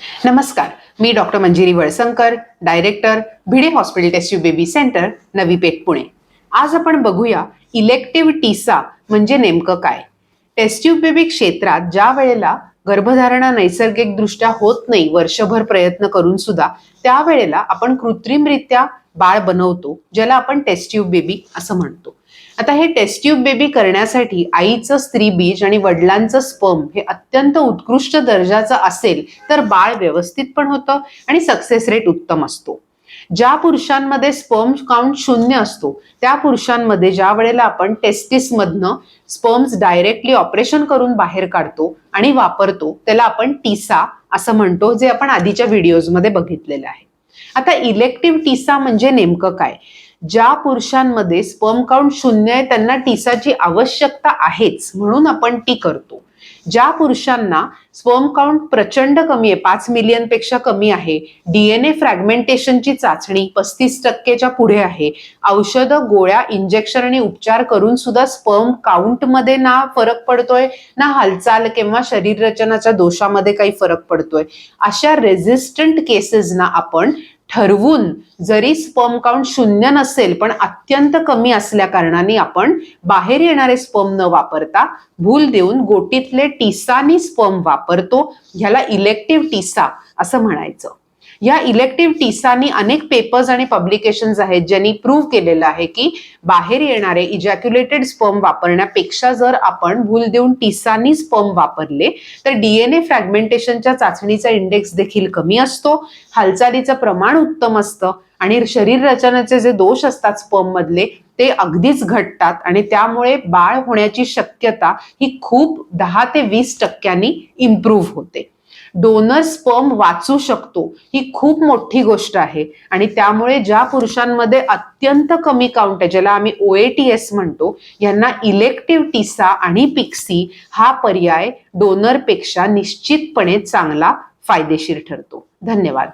नमस्कार मी doctor Manjiri Valsankar director Bhide hospital test tube baby centre Navi Peth Pune. आज आपण बघूया elective Tessa म्हणजे नेमकं काय? टेस्ट्यूब बेबी क्षेत्रात ज्या वेळेला गर्भधारणा नैसर्गिकदृष्ट्या होत नाही वर्षभर प्रयत्न करून सुद्धा त्यावेळेला आपण कृत्रिमरित्या बाळ बनवतो ज्याला आपण टेस्ट्यूब बेबी असं म्हणतो. आता हे टेस्ट्यूब बेबी करण्यासाठी आईचं स्त्री बीज आणि वडिलांचं स्पर्म हे अत्यंत उत्कृष्ट दर्जाचं असेल तर बाळ व्यवस्थित पण होतं आणि सक्सेस रेट उत्तम असतो. ज्या पुरुषांमध्ये स्पर्म काउंट शून्य असतो त्या पुरुषांमध्ये ज्या वेळेला आपण टेस्टिस मधन स्पर्म्स डायरेक्टली ऑपरेशन करून बाहेर काढतो आणि वापरतो त्याला आपण टीसा असं म्हणतो जे आपण आधीच्या व्हिडिओजमध्ये बघितलेलं आहे. आता इलेक्टिव्ह टीसा म्हणजे नेमकं काय? ज्या पुरुषांमध्ये स्पर्म काउंट शून्य आहे त्यांना टीसाची आवश्यकता आहेच म्हणून आपण टी करतो. ज्या पुरुषांना स्पर्म काउंट प्रचंड कमी आहे पाच मिलियनपेक्षा कमी आहे डीएनए फ्रॅगमेंटेशनची चाचणी पस्तीस टक्केच्या पुढे आहे. औषधं गोळ्या इंजेक्शन आणि उपचार करून सुद्धा स्पर्म काउंटमध्ये ना फरक पडतोय ना हालचाल किंवा शरीर रचनाच्या दोषामध्ये काही फरक पडतोय. अशा रेझिस्टंट केसेसना आपण ठरवून जरी स्पर्म काउंट शून्य नसेल पण अत्यंत कमी असल्या कारणाने आपण बाहेर येणारे स्पर्म न वापरता भूल देऊन गोटीतले टिसानी स्पर्म वापरतो. ह्याला इलेक्टिव्ह टिसा असं म्हणायचं. या इलेक्टिव्ह टीसांनी अनेक पेपर्स आणि पब्लिकेशन्स आहेत ज्यांनी प्रूव्ह केलेलं आहे की बाहेर येणारे इजॅक्युलेटेड स्पर्म वापरण्यापेक्षा जर आपण भूल देऊन टीसांनी स्पर्म वापरले तर डीएनए फ्रॅगमेंटेशनच्या चाचणीचा इंडेक्स देखील कमी असतो हालचालीचं प्रमाण उत्तम असतं आणि शरीर रचनेचे जे दोष असतात स्पर्म मधले ते अगदीच घटतात आणि त्यामुळे बाळ होण्याची शक्यता ही खूप दहा ते वीस टक्क्यांनी इम्प्रूव्ह होते. डोनर स्पर्म वाचू शकतो ही खूप मोठी गोष्ट आहे. आणि त्यामुळे ज्या पुरुषांमध्ये अत्यंत कमी काउंट आहे ज्याला आम्ही ओएटीएस म्हणतो यांना इलेक्टिव्ह टिसा आणि पिक्सी हा पर्याय डोनरपेक्षा निश्चितपणे चांगला फायदेशीर ठरतो. धन्यवाद.